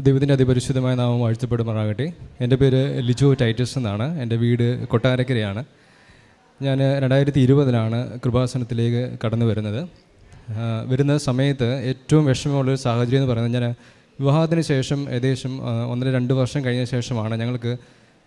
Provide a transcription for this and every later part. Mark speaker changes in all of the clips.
Speaker 1: ദൈവത്തിന്റെ അതിപരിശുദ്ധമായ നാമം വാഴ്ത്തപ്പെടുമാറാകട്ടെ. എന്റെ പേര് ലിജോ ടൈറ്റസ് എന്നാണ്. എന്റെ വീട് കൊട്ടാരക്കരയാണ്. ഞാൻ രണ്ടായിരത്തി ഇരുപതിലാണ് കൃപാസനത്തിലേക്ക് കടന്നു വരുന്നത്. വരുന്ന സമയത്ത് ഏറ്റവും വിഷമമുള്ളൊരു സാഹചര്യം എന്ന് പറയുന്നത് ഞാൻ വിവാഹത്തിന് ശേഷം ഏകദേശം ഒന്നര രണ്ട് വർഷം കഴിഞ്ഞ ശേഷമാണ് ഞങ്ങൾക്ക്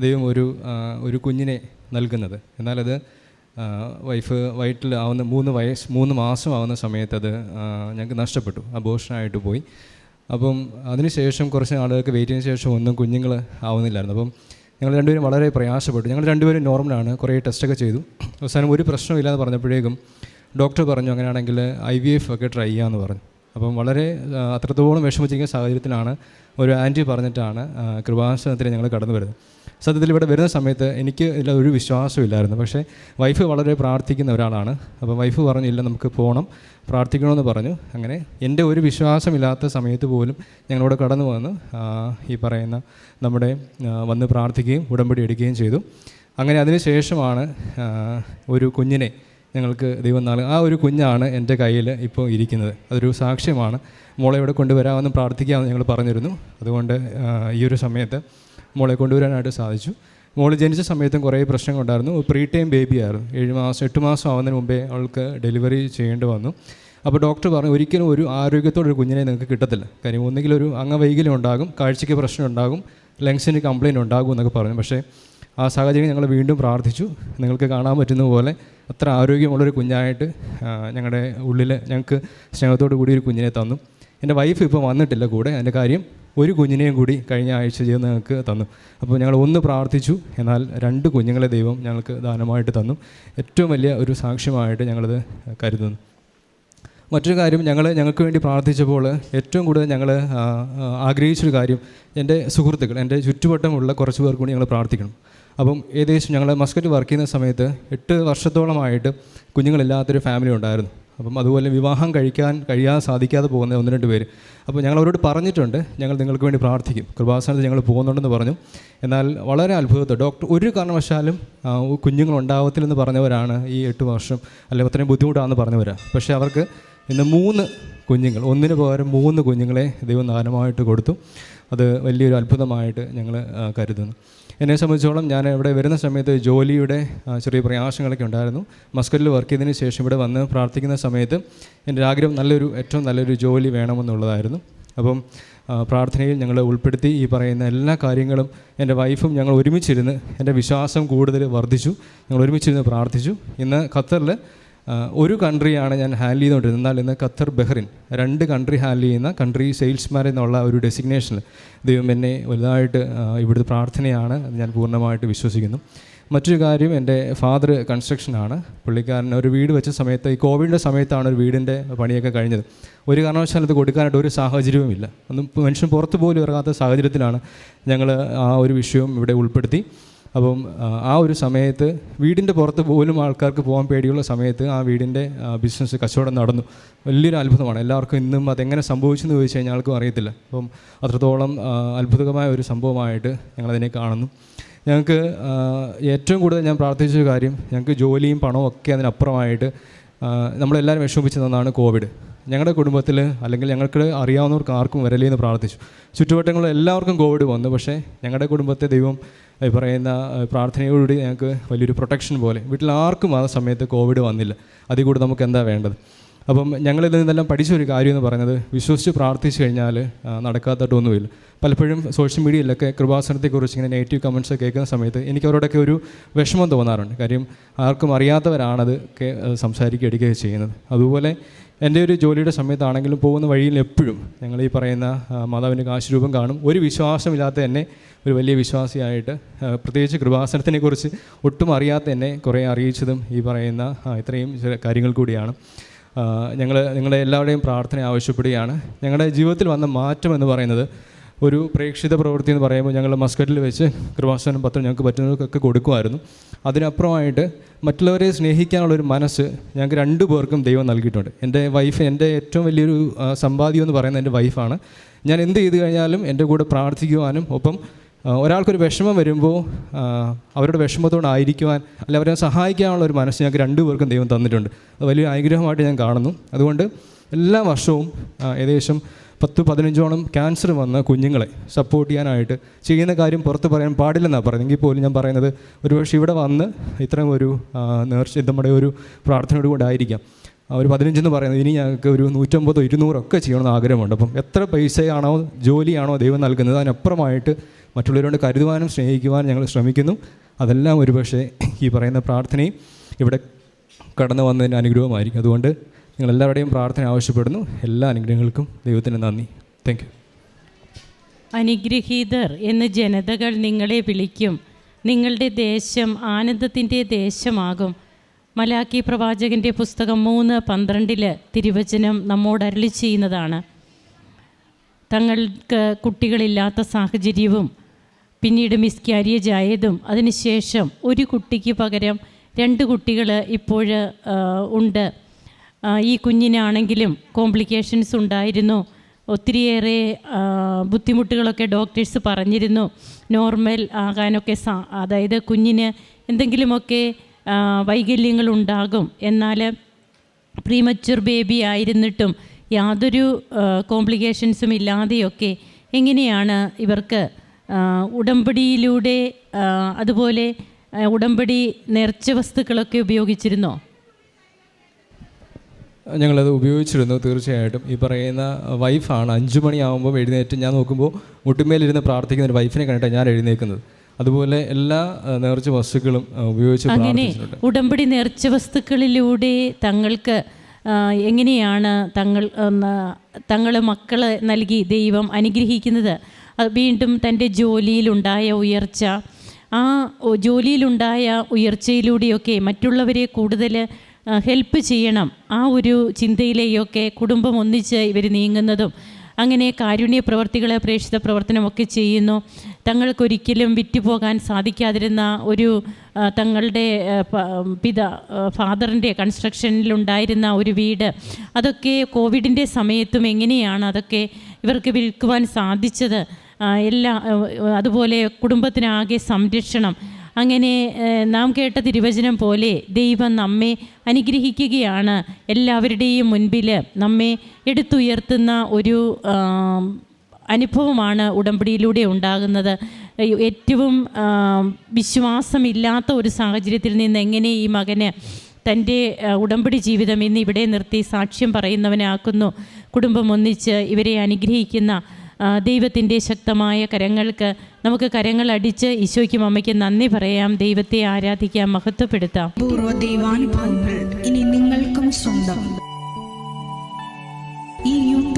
Speaker 1: ദൈവം ഒരു ഒരു കുഞ്ഞിനെ നൽകുന്നത്. എന്നാലത് വൈഫ് വയറ്റിൽ ആവുന്ന മൂന്ന് വയസ്സ് മൂന്ന് മാസം ആവുന്ന സമയത്ത് അത് ഞങ്ങൾക്ക് നഷ്ടപ്പെട്ടു. അബോഷനായിട്ട് പോയി. അപ്പം അതിനുശേഷം കുറച്ച് നാളുകൾക്ക് വെയിറ്റ് ശേഷം ഒന്നും കുഞ്ഞുങ്ങൾ ആവുന്നില്ലായിരുന്നു. അപ്പം ഞങ്ങൾ രണ്ടുപേരും വളരെ പ്രയാസപ്പെട്ടു. ഞങ്ങൾ രണ്ടുപേരും നോർമലാണ് കുറേ ടെസ്റ്റൊക്കെ ചെയ്തു. അവസാനം ഒരു പ്രശ്നമില്ലാന്ന് പറഞ്ഞപ്പോഴേക്കും ഡോക്ടർ പറഞ്ഞു അങ്ങനെയാണെങ്കിൽ ഐ വി എഫ് ഒക്കെ ട്രൈ ചെയ്യാമെന്ന് പറഞ്ഞു. അപ്പം വളരെ അത്രത്തോളം വിഷമിച്ചിരിക്കുന്ന സാഹചര്യത്തിലാണ് ഒരു ആന്റി പറഞ്ഞിട്ടാണ് കൃപാസനത്തിൽ ഞങ്ങൾ കടന്നു വരുന്നത്. സത്യത്തിൽ ഇവിടെ വരുന്ന സമയത്ത് എനിക്ക് ഇതിൽ ഒരു വിശ്വാസമില്ലായിരുന്നു പക്ഷേ വൈഫ് വളരെ പ്രാർത്ഥിക്കുന്ന ഒരാളാണ്. അപ്പം വൈഫ് പറഞ്ഞു ഇല്ല നമുക്ക് പോകണം പ്രാർത്ഥിക്കണമെന്ന് പറഞ്ഞു. അങ്ങനെ എന്റെ ഒരു വിശ്വാസമില്ലാത്ത സമയത്ത് പോലും ഞങ്ങളിവിടെ കടന്നു വന്ന്. ഈ പറയുന്ന നമ്മുടെ വന്ന് പ്രാർത്ഥിക്കുകയും ഉടമ്പടി എടുക്കുകയും ചെയ്തു. അങ്ങനെ അതിന് ശേഷമാണ് ഒരു കുഞ്ഞിനെ ഞങ്ങൾക്ക് ദൈവം നാൾ ആ ഒരു കുഞ്ഞാണ് എന്റെ കയ്യിൽ ഇപ്പോൾ ഇരിക്കുന്നത്. അതൊരു സാക്ഷ്യമാണ്. മോളെ ഇവിടെ കൊണ്ടുവരാമെന്ന് പ്രാർത്ഥിക്കാമെന്ന് ഞങ്ങൾ പറഞ്ഞിരുന്നു. അതുകൊണ്ട് ഈ ഒരു സമയത്ത് മോളെ കൊണ്ടുവരാനായിട്ട് സാധിച്ചു. മോൾ ജനിച്ച സമയത്തും കുറേ പ്രശ്നങ്ങൾ ഉണ്ടായിരുന്നു പ്രീ ടൈം ബേബി ആയിരുന്നു ഏഴ് മാസം എട്ട് മാസം ആവുന്നതിന് മുമ്പേ അവൾക്ക് ഡെലിവറി ചെയ്യേണ്ടി വന്നു. അപ്പോൾ ഡോക്ടർ പറഞ്ഞു ഒരിക്കലും ഒരു ആരോഗ്യത്തോടെ ഒരു കുഞ്ഞിനെ നിങ്ങൾക്ക് കിട്ടത്തില്ല. കാര്യം ഒന്നുകിൽ ഒരു അംഗവൈകല്യം ഉണ്ടാകും കാഴ്ചയ്ക്ക് പ്രശ്നം ഉണ്ടാകും ലങ്സിന് കംപ്ലയിന്റ് ഉണ്ടാകും എന്നൊക്കെ പറഞ്ഞു. പക്ഷേ ആ സാഹചര്യം ഞങ്ങൾ വീണ്ടും പ്രാർത്ഥിച്ചു. നിങ്ങൾക്ക് കാണാൻ പറ്റുന്ന പോലെ അത്ര ആരോഗ്യമുള്ളൊരു കുഞ്ഞായിട്ട് ഞങ്ങളുടെ ഉള്ളിൽ ഞങ്ങൾക്ക് സ്നേഹത്തോടു കൂടി ഒരു കുഞ്ഞിനെ തന്നു. എന്റെ വൈഫ് ഇപ്പോൾ വന്നിട്ടില്ല കൂടെ. അതിന്റെ കാര്യം ഒരു കുഞ്ഞിനെയും കൂടി കഴിഞ്ഞ ആഴ്ച ചെയ്ത് ഞങ്ങൾക്ക് തന്നു. അപ്പോൾ ഞങ്ങൾ ഒന്ന് പ്രാർത്ഥിച്ചു. എന്നാൽ രണ്ട് കുഞ്ഞുങ്ങളെ ദൈവം ഞങ്ങൾക്ക് ദാനമായിട്ട് തന്നു. ഏറ്റവും വലിയ ഒരു സാക്ഷ്യമായിട്ട് ഞങ്ങളത് കരുതുന്നു. മറ്റൊരു കാര്യം ഞങ്ങൾ ഞങ്ങൾക്ക് വേണ്ടി പ്രാർത്ഥിച്ചപ്പോൾ ഏറ്റവും കൂടുതൽ ഞങ്ങൾ ആഗ്രഹിച്ചൊരു കാര്യം എന്റെ സുഹൃത്തുക്കൾ എന്റെ ചുറ്റുവട്ടമുള്ള കുറച്ച് പേർക്ക് കൂടി ഞങ്ങൾ പ്രാർത്ഥിക്കണം. അപ്പം ഏകദേശം ഞങ്ങൾ മസ്കറ്റ് വർക്ക് ചെയ്യുന്ന സമയത്ത് എട്ട് വർഷത്തോളമായിട്ട് കുഞ്ഞുങ്ങളില്ലാത്തൊരു ഫാമിലി ഉണ്ടായിരുന്നു. അപ്പം അതുപോലെ വിവാഹം കഴിക്കാൻ കഴിയാതെ സാധിക്കാതെ പോകുന്ന ഒന്ന് രണ്ട് പേര്. അപ്പോൾ ഞങ്ങൾ അവരോട് പറഞ്ഞിട്ടുണ്ട് ഞങ്ങൾ നിങ്ങൾക്ക് വേണ്ടി പ്രാർത്ഥിക്കും. കൃപാസനത്തിൽ ഞങ്ങൾ പോകുന്നുണ്ടെന്ന് പറഞ്ഞു. എന്നാൽ വളരെ അത്ഭുതത്തെ ഡോക്ടർ ഒരു കാരണവശാലും കുഞ്ഞുങ്ങൾ ഉണ്ടാവത്തില്ലെന്ന് പറഞ്ഞവരാണ് ഈ എട്ട് വർഷം അല്ലെങ്കിൽ അത്രയും ബുദ്ധിമുട്ടാണെന്ന് പറഞ്ഞവരാണ് പക്ഷേ അവർക്ക് ഇന്ന് മൂന്ന് കുഞ്ഞുങ്ങൾ ഒന്നിന് പകരം മൂന്ന് കുഞ്ഞുങ്ങളെ ദൈവം ദാനമായിട്ട് കൊടുത്തു. അത് വലിയൊരു അത്ഭുതമായിട്ട് ഞങ്ങൾ കരുതുന്നു. എന്നെ സംബന്ധിച്ചോളം ഞാൻ ഇവിടെ വരുന്ന സമയത്ത് ജോലിയുടെ ചെറിയ പ്രയാസങ്ങളൊക്കെ ഉണ്ടായിരുന്നു. മസ്കറ്റിൽ വർക്ക് ചെയ്തതിന് ശേഷം ഇവിടെ വന്ന് പ്രാർത്ഥിക്കുന്ന സമയത്ത് എന്റെ ആഗ്രഹം നല്ലൊരു ഏറ്റവും നല്ലൊരു ജോലി വേണമെന്നുള്ളതായിരുന്നു. അപ്പം പ്രാർത്ഥനയിൽ ഞങ്ങൾ ഉൾപ്പെടുത്തി ഈ പറയുന്ന എല്ലാ കാര്യങ്ങളും എന്റെ വൈഫും ഞങ്ങൾ ഒരുമിച്ചിരുന്ന് എന്റെ വിശ്വാസം കൂടുതൽ വർദ്ധിച്ചു. ഞങ്ങൾ ഒരുമിച്ചിരുന്ന് പ്രാർത്ഥിച്ചു. ഇന്ന് ഖത്തറിൽ ഒരു കൺട്രിയാണ് ഞാൻ ഹാൻഡിൽ ചെയ്തുകൊണ്ടിരുന്നത്. എന്നാൽ ഇന്ന് ഖത്തർ ബഹ്റിൻ രണ്ട് കൺട്രി ഹാൻഡിൽ ചെയ്യുന്ന കൺട്രി സെയിൽസ്മാൻ എന്നുള്ള ഒരു ഡെസിഗ്നേഷനിൽ ദൈവം എന്നെ വലുതായിട്ട് ഇവിടുത്തെ പ്രാർത്ഥനയാണ് ഞാൻ പൂർണമായിട്ട് വിശ്വസിക്കുന്നു. മറ്റൊരു കാര്യം എന്റെ ഫാദർ കൺസ്ട്രക്ഷനാണ്. പുള്ളിക്കാരൻ ഒരു വീട് വെച്ച സമയത്ത് ഈ കോവിഡിന്റെ സമയത്താണ് ഒരു വീടിന്റെ പണിയൊക്കെ കഴിഞ്ഞത്. ഒരു കാരണവശാലും ഇത് കൊടുക്കാനായിട്ട് ഒരു സാഹചര്യവുമില്ല ഒന്നും മനുഷ്യൻ പുറത്ത് പോലും ഇറങ്ങാത്ത സാഹചര്യത്തിലാണ് ഞങ്ങൾ ആ ഒരു വിഷയവും ഇവിടെ ഉൾപ്പെടുത്തി. അപ്പം ആ, ഒരു സമയത്ത് വീടിന്റെ പുറത്ത് പോലും ആൾക്കാർക്ക് പോകാൻ പേടിയുള്ള സമയത്ത് ആ വീടിന്റെ ബിസിനസ് കച്ചവടം നടന്നു. വലിയൊരു അത്ഭുതമാണ്. എല്ലാവർക്കും ഇന്നും അതെങ്ങനെ സംഭവിച്ചെന്ന് ചോദിച്ചു കഴിഞ്ഞാൽ ആൾക്കും അറിയത്തില്ല. അപ്പം അത്രത്തോളം അത്ഭുതകമായ ഒരു സംഭവമായിട്ട് ഞങ്ങളതിനെ കാണുന്നു. ഞങ്ങൾക്ക് ഏറ്റവും കൂടുതൽ ഞാൻ പ്രാർത്ഥിച്ച കാര്യം ഞങ്ങൾക്ക് ജോലിയും പണവും ഒക്കെ അതിനപ്പുറമായിട്ട് നമ്മളെല്ലാവരും വിഷമിപ്പിച്ചു തന്നാണ് കോവിഡ് ഞങ്ങളുടെ കുടുംബത്തിൽ അല്ലെങ്കിൽ ഞങ്ങൾക്ക് അറിയാവുന്നവർക്ക് ആർക്കും വരലേന്ന് പ്രാർത്ഥിച്ചു. ചുറ്റുവട്ടങ്ങളിൽ എല്ലാവർക്കും കോവിഡ് വന്നു. പക്ഷേ ഞങ്ങളുടെ കുടുംബത്തെ ദൈവം പറയുന്ന പ്രാർത്ഥനയോടുകൂടി ഞങ്ങൾക്ക് വലിയൊരു പ്രൊട്ടക്ഷൻ പോലെ. വീട്ടിൽ ആർക്കും ആ സമയത്ത് കോവിഡ് വന്നില്ല. അതിൽ കൂടി നമുക്ക് എന്താ വേണ്ടത്? അപ്പം ഞങ്ങളിതിൽ നിന്നെല്ലാം പഠിച്ചൊരു കാര്യം എന്ന് പറയുന്നത് വിശ്വസിച്ച് പ്രാർത്ഥിച്ചു കഴിഞ്ഞാൽ നടക്കാത്തതൊന്നുമില്ല. പലപ്പോഴും സോഷ്യൽ മീഡിയയിലൊക്കെ കൃപാസനത്തെക്കുറിച്ച് ഇങ്ങനെ നെഗറ്റീവ് കമൻസ് കേൾക്കുന്ന സമയത്ത് എനിക്ക് അവരോടൊക്കെ ഒരു വിഷമം തോന്നാറുണ്ട്. കാര്യം ആർക്കും അറിയാത്തവരാണത് സംസാരിക്കുക എടുക്കുക ചെയ്യുന്നത്. അതുപോലെ എന്റെ ഒരു ജോലിയുടെ സമയത്താണെങ്കിലും പോകുന്ന വഴിയിൽ എപ്പോഴും ഞങ്ങൾ ഈ പറയുന്ന മാതാവിന്റെ കാശുരൂപം കാണും. ഒരു വിശ്വാസമില്ലാത്ത എന്നെ ഒരു വലിയ വിശ്വാസിയായിട്ട് പ്രത്യേകിച്ച് കൃപാസനത്തിനെക്കുറിച്ച് ഒട്ടും അറിയാത്ത എന്നെ കുറേ അറിയിച്ചതും ഈ പറയുന്ന ഇത്രയും കാര്യങ്ങൾ കൂടിയാണ്. ഞങ്ങൾ നിങ്ങളുടെ എല്ലാവരുടെയും പ്രാർത്ഥന ആവശ്യപ്പെടുകയാണ്. ഞങ്ങളുടെ ജീവിതത്തിൽ വന്ന മാറ്റം എന്ന് പറയുന്നത് ഒരു പ്രേക്ഷിത പ്രവൃത്തി എന്ന് പറയുമ്പോൾ ഞങ്ങൾ മസ്കറ്റിൽ വെച്ച് കൃപാസനം പത്രം ഞങ്ങൾക്ക് പറ്റുന്നവർക്കൊക്കെ കൊടുക്കുമായിരുന്നു. അതിനപ്പുറമായിട്ട് മറ്റുള്ളവരെ സ്നേഹിക്കാനുള്ളൊരു മനസ്സ് ഞങ്ങൾക്ക് രണ്ടു പേർക്കും ദൈവം നൽകിയിട്ടുണ്ട്. എന്റെ വൈഫ് എന്റെ ഏറ്റവും വലിയൊരു സമ്പാദ്യം എന്ന് പറയുന്നത് എന്റെ വൈഫാണ് ഞാൻ എന്ത് ചെയ്തു കഴിഞ്ഞാലും എന്റെ കൂടെ പ്രാർത്ഥിക്കുവാനും ഒപ്പം ഒരാൾക്കൊരു വിഷമം വരുമ്പോൾ അവരുടെ വിഷമത്തോടായിരിക്കുവാൻ അല്ല അവരെ സഹായിക്കാനുള്ള ഒരു മനസ്സ് ഞങ്ങൾക്ക് രണ്ടുപേർക്കും ദൈവം തന്നിട്ടുണ്ട്. അത് വലിയ അനുഗ്രഹമായിട്ട് ഞാൻ കാണുന്നു. അതുകൊണ്ട് എല്ലാ വർഷവും ഏകദേശം പത്ത് പതിനഞ്ചോളം ക്യാൻസർ വന്ന കുഞ്ഞുങ്ങളെ സപ്പോർട്ട് ചെയ്യാനായിട്ട് ചെയ്യുന്ന കാര്യം പുറത്ത് പറയാൻ പാടില്ലെന്നാണ് പറയുന്നത്. എങ്കിൽ പോലും ഞാൻ പറയുന്നത് ഒരുപക്ഷെ ഇവിടെ വന്ന് ഇത്രയും ഒരു നേർച്ച നമ്മുടെ ഒരു പ്രാർത്ഥനയോട് കൂടെ ആയിരിക്കാം. ഒരു പതിനഞ്ചെന്ന് പറയുന്നത് ഇനി ഞങ്ങൾക്ക് ഒരു നൂറ്റമ്പതോ ഇരുന്നൂറോ ഒക്കെ ചെയ്യണമെന്ന് ആഗ്രഹമുണ്ട്. അപ്പം എത്ര പൈസയാണോ ജോലിയാണോ ദൈവം നൽകുന്നത് അതിനപ്പുറമായിട്ട് മറ്റുള്ളവരോട് കരുതുവാനും സ്നേഹിക്കുവാനും ഞങ്ങൾ ശ്രമിക്കുന്നു. അതെല്ലാം ഒരുപക്ഷെ ഈ പറയുന്ന പ്രാർത്ഥനയും ഇവിടെ കടന്നു വന്നതിന്റെ അനുഗ്രഹമായിരിക്കും അതുകൊണ്ട് നിങ്ങൾ എല്ലാവരുടെയും പ്രാർത്ഥന ആവശ്യപ്പെടുന്നു. എല്ലാ അനുഗ്രഹങ്ങൾക്കും ദൈവത്തിന് നന്ദി. താങ്ക് യു
Speaker 2: അനുഗ്രഹീതർ എന്ന് ജനതകൾ നിങ്ങളെ വിളിക്കും. നിങ്ങളുടെ ദേശം ആനന്ദത്തിന്റെ ദേശമാകും. മലാക്കി പ്രവാചകന്റെ പുസ്തകം മൂന്ന് പന്ത്രണ്ടിൽ തിരുവചനം നമ്മോട് അരളി ചെയ്യുന്നതാണ്. തങ്ങൾക്ക് കുട്ടികളില്ലാത്ത സാഹചര്യവും പിന്നീട് മിസ് ക്യാരിയേജ് ആയതും അതിനുശേഷം ഒരു കുട്ടിക്ക് പകരം രണ്ട് കുട്ടികൾ ഇപ്പോൾ ഉണ്ട്. ഈ കുഞ്ഞിനാണെങ്കിലും കോംപ്ലിക്കേഷൻസ് ഉണ്ടായിരുന്നു. ഒത്തിരിയേറെ ബുദ്ധിമുട്ടുകളൊക്കെ ഡോക്ടേഴ്സ് പറഞ്ഞിരുന്നു. നോർമൽ ആകാനൊക്കെ സാ അതായത് കുഞ്ഞിന് എന്തെങ്കിലുമൊക്കെ വൈകല്യങ്ങളുണ്ടാകും എന്നാൽ പ്രീമച്വർ ബേബി ആയിരുന്നിട്ടും യാതൊരു കോംപ്ലിക്കേഷൻസും ഇല്ലാതെയൊക്കെ എങ്ങനെയാണ് ഇവർക്ക് ഉടമ്പടിയിലൂടെ അതുപോലെ ഉടമ്പടി നേർച്ച വസ്തുക്കളൊക്കെ ഉപയോഗിച്ചിരുന്നോ?
Speaker 1: ഞങ്ങളത് ഉപയോഗിച്ചിരുന്നു തീർച്ചയായിട്ടും. ഈ പറയുന്ന വൈഫാണ്. അഞ്ചു മണിയാകുമ്പോൾ എഴുന്നേറ്റ് ഞാൻ നോക്കുമ്പോൾ മുട്ടുമേലിരുന്ന് പ്രാർത്ഥിക്കുന്ന ഒരു വൈഫിനെ കണ്ടിട്ട് ഞാൻ എഴുന്നേക്കുന്നത്. അതുപോലെ എല്ലാ നേർച്ച വസ്തുക്കളും ഉപയോഗിച്ച്
Speaker 2: അങ്ങനെ ഉടമ്പടി നേർച്ച വസ്തുക്കളിലൂടെ തങ്ങൾക്ക് എങ്ങനെയാണ് തങ്ങൾ തങ്ങളെ മക്കളെ നൽകി ദൈവം അനുഗ്രഹിക്കുന്നത്? വീണ്ടും തന്റെ ജോലിയിലുണ്ടായ ഉയർച്ച. ആ ജോലിയിലുണ്ടായ ഉയർച്ചയിലൂടെയൊക്കെ മറ്റുള്ളവരെ കൂടുതൽ ഹെൽപ്പ് ചെയ്യണം. ആ ഒരു ചിന്തയിലെയൊക്കെ കുടുംബം ഒന്നിച്ച് ഇവർ നീങ്ങുന്നതും അങ്ങനെ കാരുണ്യ പ്രവർത്തികളെ പ്രേക്ഷിത പ്രവർത്തനമൊക്കെ ചെയ്യുന്നു. തങ്ങൾക്കൊരിക്കലും വിറ്റുപോകാൻ സാധിക്കാതിരുന്ന ഒരു തങ്ങളുടെ പിത ഫാദറിന്റെ കൺസ്ട്രക്ഷനിലുണ്ടായിരുന്ന ഒരു വീട് അതൊക്കെ കോവിഡിന്റെ സമയത്തും എങ്ങനെയാണ് അതൊക്കെ ഇവർക്ക് വിൽക്കുവാൻ സാധിച്ചത്? എല്ലാ അതുപോലെ കുടുംബത്തിനാകെ സംരക്ഷണം. അങ്ങനെ നാം കേട്ട തിരുവചനം പോലെ ദൈവം നമ്മെ അനുഗ്രഹിക്കുകയാണ്. എല്ലാവരുടെയും മുൻപിൽ നമ്മെ എടുത്തുയർത്തുന്ന ഒരു അനുഭവമാണ് ഉടമ്പടിയിലൂടെ ഉണ്ടാകുന്നത്. ഏറ്റവും വിശ്വാസമില്ലാത്ത ഒരു സാഹചര്യത്തിൽ നിന്ന് എങ്ങനെ ഈ മകന് തന്റെ ഉടമ്പടി ജീവിതം ഇന്ന് ഇവിടെ നിർത്തി സാക്ഷ്യം പറയുന്നവനാക്കുന്നു. കുടുംബം ഒന്നിച്ച് ഇവരെ അനുഗ്രഹിക്കുന്ന ദൈവത്തിന്റെ ശക്തമായ കരങ്ങൾക്ക് നമുക്ക് കരങ്ങൾ അടിച്ച് ഈശോയ്ക്കും അമ്മയ്ക്ക് നന്ദി പറയാം. ദൈവത്തെ ആരാധിക്കാം മഹത്വപ്പെടുത്താം.
Speaker 3: പൂർവ ദൈവാനുഭവങ്ങൾ ഇനി നിങ്ങൾക്കും സ്വന്തം. ഈ യൂട്യൂബ്